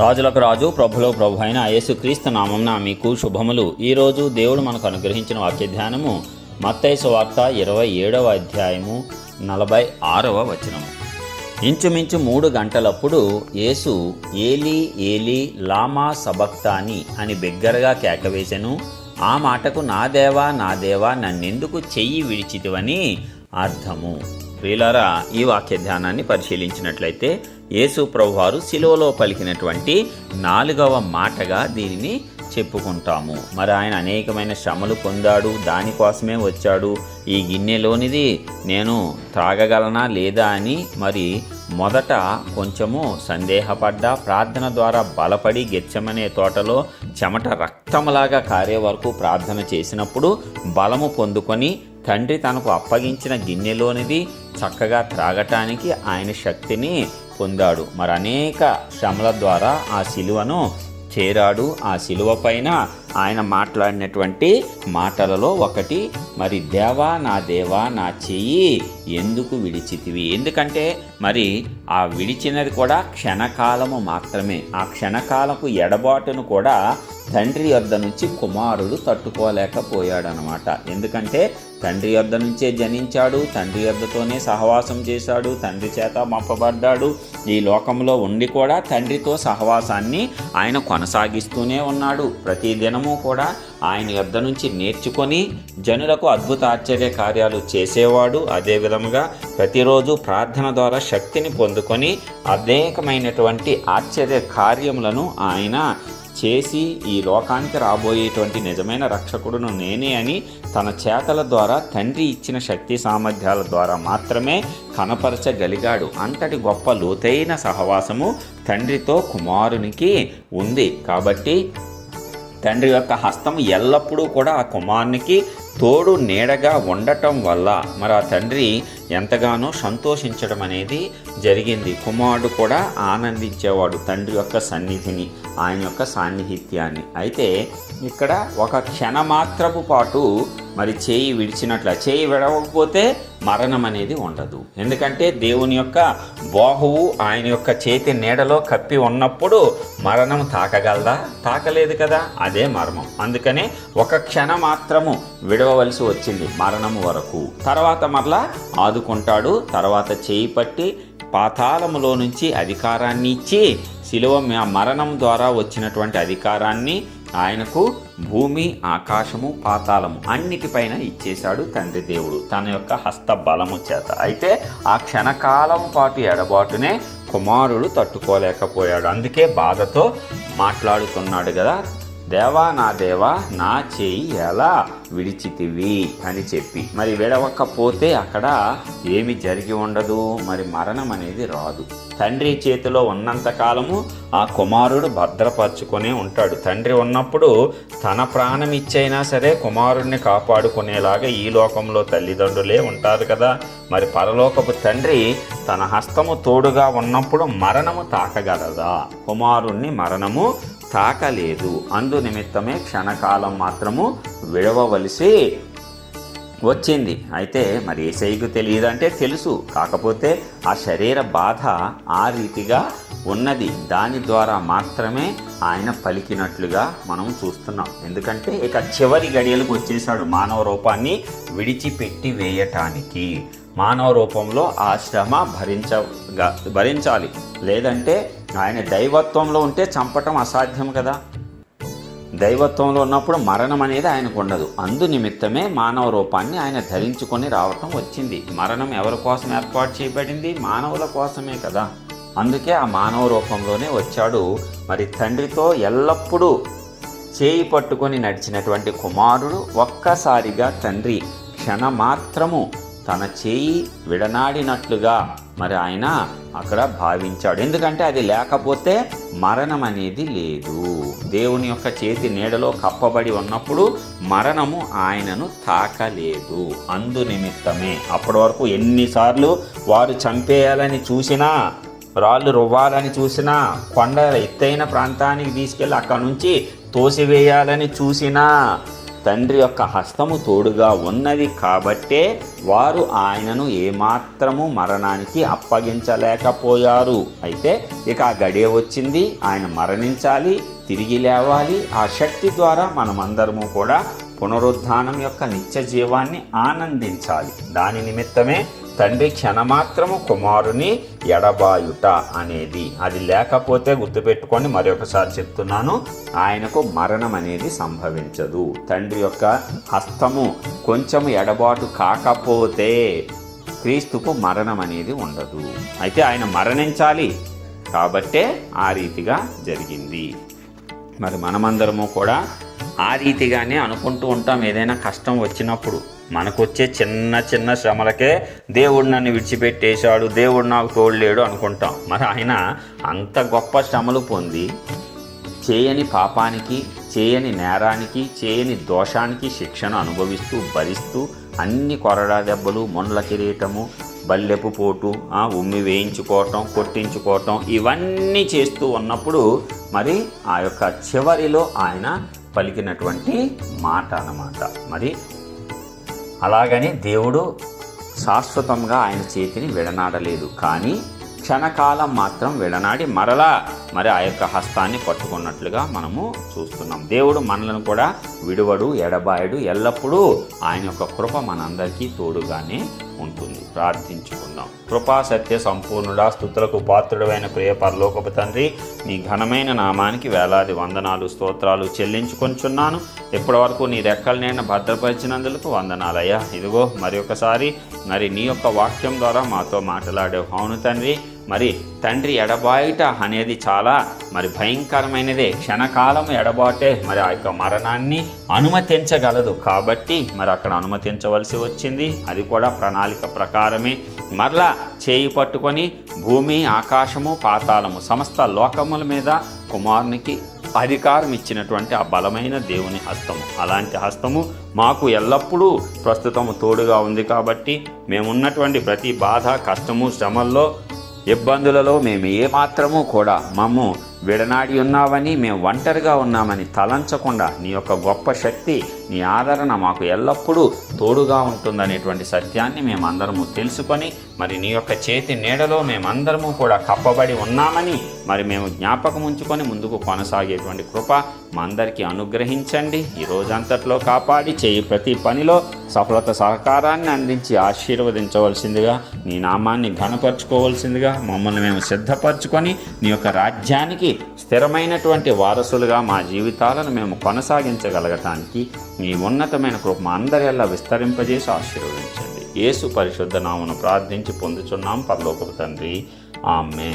రాజులకు రాజు ప్రభులో ప్రభు అయిన యేసుక్రీస్తు నామంన మీకు శుభములు. ఈరోజు దేవుడు మనకు అనుగ్రహించిన వాక్య ధ్యానము మత్తైసు వార్త ఇరవై ఏడవ అధ్యాయము నలభై ఆరవ వచనము. ఇంచుమించు మూడు గంటలప్పుడు యేసు ఏలి ఏలి లామా సబక్తాని అని బిగ్గరగా కేకవేశను ఆ మాటకు నా దేవా నా దేవా నన్నెందుకు చెయ్యి విడిచితివని అర్థము. ప్రియులారా ఈ వాక్య ధ్యానాన్ని పరిశీలించినట్లయితే యేసు ప్రభువారు శిలువలో పలికినటువంటి నాలుగవ మాటగా దీనిని చెప్పుకుంటాము. మరి ఆయన అనేకమైన శ్రమలు పొందాడు దానికోసమే వచ్చాడు. ఈ గిన్నెలోనిది నేను త్రాగగలనా లేదా అని మరి మొదట కొంచెము సందేహపడ్డా ప్రార్థన ద్వారా బలపడి గెచ్చమనే తోటలో చెమట రక్తములాగా కారే వరకు ప్రార్థన చేసినప్పుడు బలము పొందుకొని తండ్రి తనకు అప్పగించిన గిన్నెలోనిది చక్కగా త్రాగటానికి ఆయన శక్తిని పొందాడు. మరి అనేక శ్రమల ద్వారా ఆ శిలువను చేరాడు. ఆ శిలువ పైన ఆయన మాట్లాడినటువంటి మాటలలో ఒకటి మరి దేవా నా దేవా నా చెయ్యి ఎందుకు విడిచితివి? ఎందుకంటే మరి ఆ విడిచినది కూడా క్షణకాలము మాత్రమే. ఆ క్షణకాలపు ఎడబాటును కూడా తండ్రి యొద్ద నుంచి కుమారుడు తట్టుకోలేకపోయాడనమాట. ఎందుకంటే తండ్రి యొద్ద నుంచే జనించాడు తండ్రి యొద్దతోనే సహవాసం చేశాడు తండ్రి చేత మప్పబడ్డాడు. ఈ లోకంలో ఉండి కూడా తండ్రితో సహవాసాన్ని ఆయన కొనసాగిస్తూనే ఉన్నాడు. ప్రతి దినము కూడా ఆయన యొద్ద నుంచి నేర్చుకొని జనులకు అద్భుత ఆశ్చర్య కార్యాలు చేసేవాడు. అదే విధముగా ప్రతిరోజు ప్రార్థన ద్వారా శక్తిని పొందుకొని అనేకమైనటువంటి ఆశ్చర్య కార్యములను ఆయన చేసి ఈ లోకానికి రాబోయేటువంటి నిజమైన రక్షకుడును నేనే అని తన చేతల ద్వారా తండ్రి ఇచ్చిన శక్తి సామర్థ్యాల ద్వారా మాత్రమే కనపరచగలిగాడు. అంతటి గొప్ప లోతైన సహవాసము తండ్రితో కుమారునికి ఉంది. కాబట్టి తండ్రి యొక్క హస్తం ఎల్లప్పుడూ కూడా ఆ కుమారునికి తోడు నీడగా ఉండటం వల్ల మరి ఆ తండ్రి ఎంతగానో సంతోషించడం అనేది జరిగింది. కుమారుడు కూడా ఆనందించేవాడు తండ్రి యొక్క సన్నిధిని ఆయన యొక్క సాన్నిహిత్యాన్ని. అయితే ఇక్కడ ఒక క్షణమాత్రపు పాటు మరి చేయి విడిచినట్ల చేయి విడవకపోతే మరణం అనేది ఉండదు. ఎందుకంటే దేవుని యొక్క బాహువు ఆయన యొక్క చేతి నీడలో కప్పి ఉన్నప్పుడు మరణం తాకగలదా? తాకలేదు కదా అదే మర్మం. అందుకనే ఒక క్షణం మాత్రము విడవవలసి వచ్చింది మరణం వరకు. తర్వాత మరలా ఆదుకుంటాడు. తర్వాత చేయి పట్టి పాతాళములో నుంచి అధికారాన్ని ఇచ్చి శిలువ మరణం ద్వారా వచ్చినటువంటి అధికారాన్ని ఆయనకు భూమి ఆకాశము పాతాళము అన్నిటిపైన ఇచ్చేశాడు తండ్రి దేవుడు. తన యొక్క హస్త బలము చేత. అయితే ఆ క్షణకాలం పాటు ఎడబాటునే కుమారుడు తట్టుకోలేకపోయాడు. అందుకే బాధతో మాట్లాడుతున్నాడు కదా దేవా నా దేవా నా చేయి ఎలా విడిచితివి అని చెప్పి. మరి విడవకపోతే అక్కడ ఏమి జరిగి ఉండదు. మరి మరణం అనేది రాదు. తండ్రి చేతిలో ఉన్నంతకాలము ఆ కుమారుడు భద్రపరుచుకొనే ఉంటాడు. తండ్రి ఉన్నప్పుడు తన ప్రాణం ఇచ్చైనా సరే కుమారుడిని కాపాడుకునేలాగా ఈ లోకంలో తల్లిదండ్రులే ఉంటారు కదా. మరి పరలోకపు తండ్రి తన హస్తము తోడుగా ఉన్నప్పుడు మరణము తాకగలదా? కుమారుణ్ణి మరణము తాకలేదు. అందు నిమిత్తమే క్షణకాలం మాత్రము విడవవలసి వచ్చింది. అయితే మరి ఏసైకు తెలియదంటే తెలుసు. కాకపోతే ఆ శరీర బాధ ఆ రీతిగా ఉన్నది. దాని ద్వారా మాత్రమే ఆయన పలికినట్లుగా మనం చూస్తున్నాం. ఎందుకంటే ఇక చివరి గడియలకు వచ్చేసాడు మానవ రూపాన్ని విడిచిపెట్టి వేయటానికి. మానవ రూపంలో ఆ శ్రమ భరించగా భరించాలి. లేదంటే ఆయన దైవత్వంలో ఉంటే చంపటం అసాధ్యం కదా. దైవత్వంలో ఉన్నప్పుడు మరణం అనేది ఆయనకు ఉండదు. అందు నిమిత్తమే మానవ రూపాన్ని ఆయన ధరించుకొని రావటం వచ్చింది. మరణం ఎవరి కోసం ఏర్పాటు చేయబడింది? మానవుల కోసమే కదా. అందుకే ఆ మానవ రూపంలోనే వచ్చాడు. మరి తండ్రితో ఎల్లప్పుడూ చేయి పట్టుకొని నడిచినటువంటి కుమారుడు ఒక్కసారిగా తండ్రి. క్షణమాత్రము తన చేయి విడనాడినట్లుగా మరి ఆయన అక్కడ భావించాడు. ఎందుకంటే అది లేకపోతే మరణం అనేది లేదు. దేవుని యొక్క చేతి నీడలో కప్పబడి ఉన్నప్పుడు మరణము ఆయనను తాకలేదు. అందు నిమిత్తమే అప్పటి వరకు ఎన్నిసార్లు వారు చంపేయాలని చూసినా రాళ్ళు రువ్వాలని చూసినా కొండ ఎత్తైన ప్రాంతానికి తీసుకెళ్ళి అక్కడి నుంచి తోసివేయాలని చూసినా తండ్రి యొక్క హస్తము తోడుగా ఉన్నది కాబట్టే వారు ఆయనను ఏమాత్రము మరణానికి అప్పగించలేకపోయారు. అయితే ఇక ఆ గడియ వచ్చింది ఆయన మరణించాలి తిరిగి లేవాలి. ఆ శక్తి ద్వారా మనమందరము కూడా పునరుద్ధానం యొక్క నిత్య జీవాన్ని ఆనందించాలి. దాని నిమిత్తమే తండ్రి క్షణమాత్రము కుమారుని ఎడబాయుట అనేది. అది లేకపోతే గుర్తుపెట్టుకొని మరొకసారి చెప్తున్నాను ఆయనకు మరణం అనేది సంభవించదు. తండ్రి యొక్క హస్తము కొంచెం ఎడబాటు కాకపోతే క్రీస్తుకు మరణం అనేది ఉండదు. అయితే ఆయన మరణించాలి కాబట్టే ఆ రీతిగా జరిగింది. మరి మనమందరము కూడా ఆ రీతిగానే అనుకుంటూ ఉంటాం ఏదైనా కష్టం వచ్చినప్పుడు. మనకొచ్చే చిన్న చిన్న శ్రమలకే దేవుడు నన్ను విడిచిపెట్టేశాడు దేవుడు నాకు తోడలేడు అనుకుంటాం. మరి ఆయన అంత గొప్ప శ్రమలు పొంది చేయని పాపానికి చేయని నేరానికి చేయని దోషానికి శిక్షను అనుభవిస్తూ భరిస్తూ అన్ని కొరడా దెబ్బలు మొండ్ల కిరీటము బల్లెపు పోటు ఆ, ఉమ్మి వేయించుకోవటం కొట్టించుకోవటం ఇవన్నీ చేస్తూ ఉన్నప్పుడు మరి ఆ యొక్క చివరిలో ఆయన పలికినటువంటి మాట అన్నమాట. మరి అలాగని దేవుడు శాశ్వతంగా ఆయన చేతిని విడనాడలేదు. కానీ క్షణకాలం మాత్రం విడనాడి మరలా మరి ఆ యొక్క హస్తాన్ని పట్టుకున్నట్లుగా మనము చూస్తున్నాం. దేవుడు మనలను కూడా విడువడు ఎడబాయడు. ఎల్లప్పుడూ ఆయన యొక్క కృప మనందరికీ తోడుగానే ఉంటుంది. ప్రార్థించుకుందాం కృపా సత్య సంపూర్ణుడా స్థుతులకు పాత్రుడమైన ప్రియ పరలోకపు తండ్రి నీ ఘనమైన నామానికి వేలాది వందనాలు స్తోత్రాలు చెల్లించుకొంచున్నాను. ఇప్పటి వరకు నీ రెక్కల నేను భద్రపరిచినందుకు వందనాలయ్యా. ఇదిగో మరి ఒకసారి మరి నీ యొక్క వాక్యం ద్వారా మాతో మాట్లాడే అవును తండ్రి మరి తండ్రి ఎడబాయిట అనేది చాలా మరి భయంకరమైనదే. క్షణకాలం ఎడబాటే మరి ఆ యొక్క మరణాన్ని అనుమతించగలదు. కాబట్టి మరి అక్కడ అనుమతించవలసి వచ్చింది. అది కూడా ప్రణాళిక ప్రకారమే. మరలా చేయి పట్టుకొని భూమి ఆకాశము పాతాళము సమస్త లోకముల మీద కుమారునికి అధికారం ఇచ్చినటువంటి ఆ బలమైన దేవుని హస్తము. అలాంటి హస్తము మాకు ఎల్లప్పుడూ ప్రస్తుతము తోడుగా ఉంది కాబట్టి మేమున్నటువంటి ప్రతి బాధ కష్టము శ్రమల్లో ఇబ్బందులలో మేము ఏమాత్రము కూడా మమ్ము విడనాడి ఉన్నావని మేము ఒంటరిగా ఉన్నామని తలంచకుండా నీ యొక్క గొప్ప శక్తి నీ ఆదరణ మాకు ఎల్లప్పుడూ తోడుగా ఉంటుందనేటువంటి సత్యాన్ని మేమందరము తెలుసుకొని మరి నీ యొక్క చేతి నీడలో మేమందరము కూడా కప్పబడి ఉన్నామని మరి మేము జ్ఞాపకం ఉంచుకొని ముందుకు కొనసాగేటువంటి కృప మా అందరికీ అనుగ్రహించండి. ఈ రోజంతట్లో కాపాడి చేయి ప్రతి పనిలో సఫలత సహకారాన్ని అందించి ఆశీర్వదించవలసిందిగా నీ నామాన్ని ఘనపరచుకోవలసిందిగా మమ్మల్ని మేము సిద్ధపరచుకొని నీ యొక్క రాజ్యానికి స్థిరమైనటువంటి వారసులుగా మా జీవితాలను మేము కొనసాగించగలగటానికి మీ ఉన్నతమైన కృప అందరిలా విస్తరింపజేసి ఆశీర్వదించండి. యేసు పరిశుద్ధ నామను ప్రార్థించి పొందుచున్నాం పరలోకపు తండ్రి. ఆమె